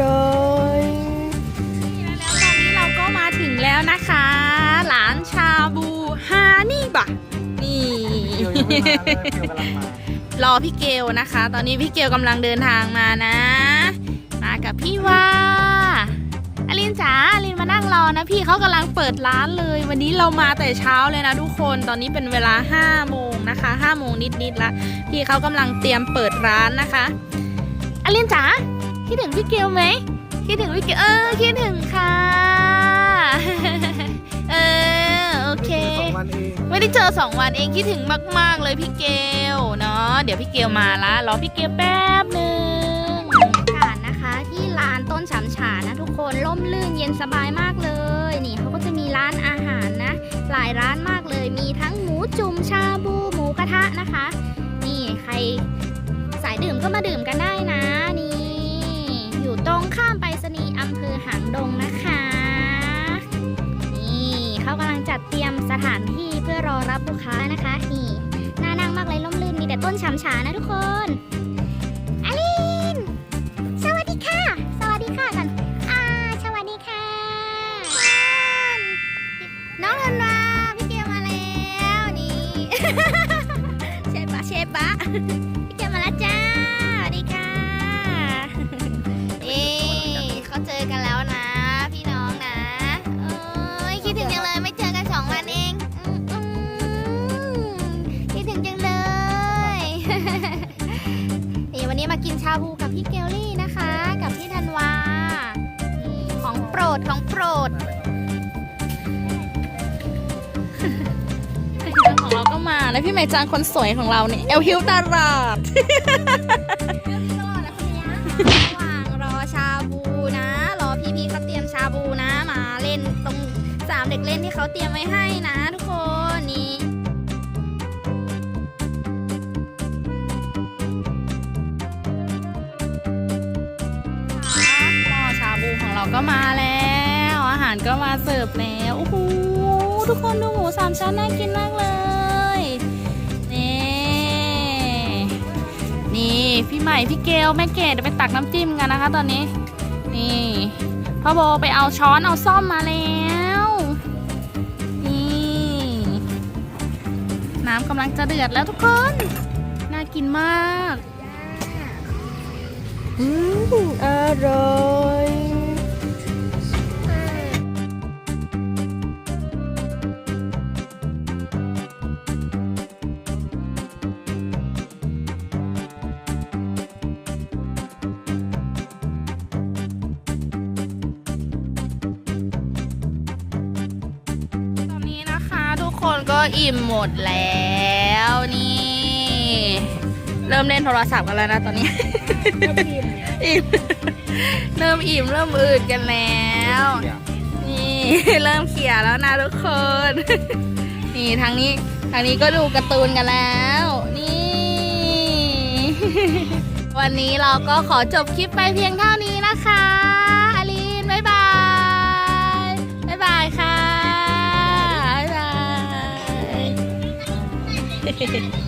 ร่อยแล้วตอนนี้เราก็มาถึงแล้วนะคะร้านชาบูฮานี่บะนี่ รอพี่เกลนะคะ ตอนนี้พี่เกลกำลังเดินทางมานะ มากับพี่ว่าอลินจ๋าอลินมานั่งรอนะพี่เขากำลังเปิดร้านเลย วันนี้เรามาแต่เช้าเลยนะทุกคนตอนนี้เป็นเวลา5โมงนะคะ5โมงนิดๆละพี่เขากำลังเตรียมเปิดร้านนะคะอลินจ๋า คิดถึงพี่เกลไหมคิดถึงพี่เกลเออคิดถึงค่ะ เออโอเค สองวันเองไม่ได้เจอสองวันเองคิดถึงมาก ๆ เลยพี่เกลเนาะเดี๋ยวพี่เกลมาละรอพี่เกลแป๊บหนึ่งบรรยากาศนะคะ ที่ร้านต้นฉำฉานะ ทุกคนร่มรื่นเย็นสบายมากเลย นี่เขาก็จะมีร้านอาหารนะ หลายร้านมากเลยมีทั้งหมูจุ่มชาบูหมูกระทะนะคะ นี่ใครสายดื่มก็มาดื่มกันได้นะ หางดงนะคะ นี่เขากำลังจัดเตรียมสถานที่เพื่อรอรับลูกค้านะคะนี่น่านั่งมากเลยร่มรื่นมีแต่ต้นฉำฉานะทุกคนอลินสวัสดีค่ะ สวัสดีค่ะกันอ่าสวัสดีค่ะ น้องธันวาพี่เกียวมาแล้วนี่ เชฟปะเชฟปะ มากินชาบูกับพี่เกลลี่นะคะ กับพี่ธันวานี่ของโปรดของโปรด ของเราก็มาแล้วพี่ใหม่จางคนสวยของเราเนี่ยเอลฮิวตลาดระหว่างรอชาบูนะ รอพี่พี่ๆเขาเตรียมชาบูนะ มาเล่นตรงสามเด็กเล่นที่เขาเตรียมไว้ให้นะทุกคน ก็มาแล้ว อาหารก็มาเสิร์ฟแล้วโอ้โหทุกคนดูหมูสามชั้นน่ากินมากเลยนี่นี่พี่ใหม่พี่เกลแม่เกดไปตักน้ำจิ้มกันนะคะ ตอนนี้ นี่พ่อโบไปเอาช้อนเอาซ่อมมาแล้วนี่น้ำกำลังจะเดือดแล้วทุกคน น่ากินมากอืม คนก็อิ่มหมดแล้วนี่ เริ่มเล่นโทรศัพท์กันแล้วนะตอนนี้ อิ่มเริ่มอิ่มเริ่มอืดกันแล้ว นี่เริ่มเขี่ยแล้วนะทุกคน นี่ทางนี้ทางนี้ก็ดูการ์ตูนกันแล้ว นี่ วันนี้เราก็ขอจบคลิปไปเพียงเท่านี้นะคะ บ๊ายบาย